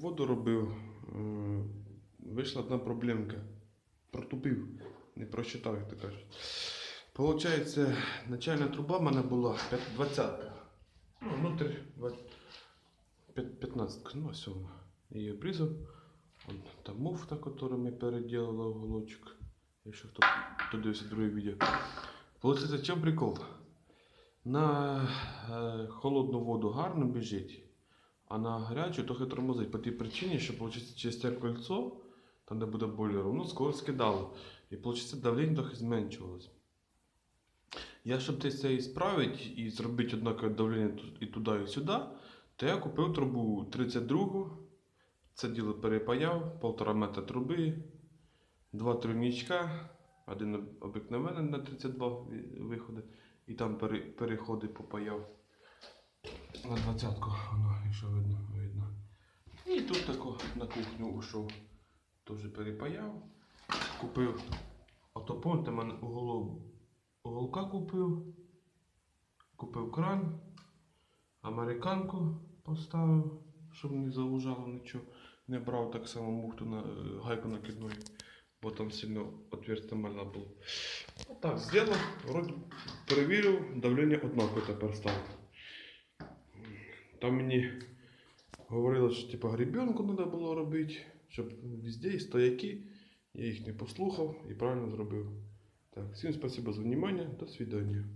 Воду робив, е, вийшла одна проблемка. Протупив, не прочитав, як то кажуть. Получається, начальна труба в мене була 20. Ну, внутрь 15, ну, ось вона. Її обрізав. Там муфта, которую я переделала уголочек. Якщо хто хто дивився друге відео. Получається, чому прикол? На е, холодну воду гарно біжить, а на гарячу трохи тормозить по тій причині, що виходить, через те кольцо, там де буде бойлер, воно скоро скидало. І виходить, давлення трохи зменшувалось. Я, щоб це і справити і зробити однакове давлення і туди, і сюди, то я купив трубу 32 це діло перепаяв, полтора метра труби, два тройничка, один об- обикновений на 32 ві- виходи, і там пере- переходи попаяв на двадцятку, воно, якщо видно, видно. І тут тако на кухню ушов, теж перепаяв. Купив ото помните, мене уголка купив, купив кран, американку поставив, щоб не заужало нічого. Не брав так само муфту на е, гайку накидну, бо там сильно отверстие мальна було. Так, зробив, перевірив, давлення однакове тепер стало. Там мені говорили, що типу, гребенку треба було робити, щоб везде і стояки. Я їх не послухав і правильно зробив. Так, всім спасибо за внимание, до свидания.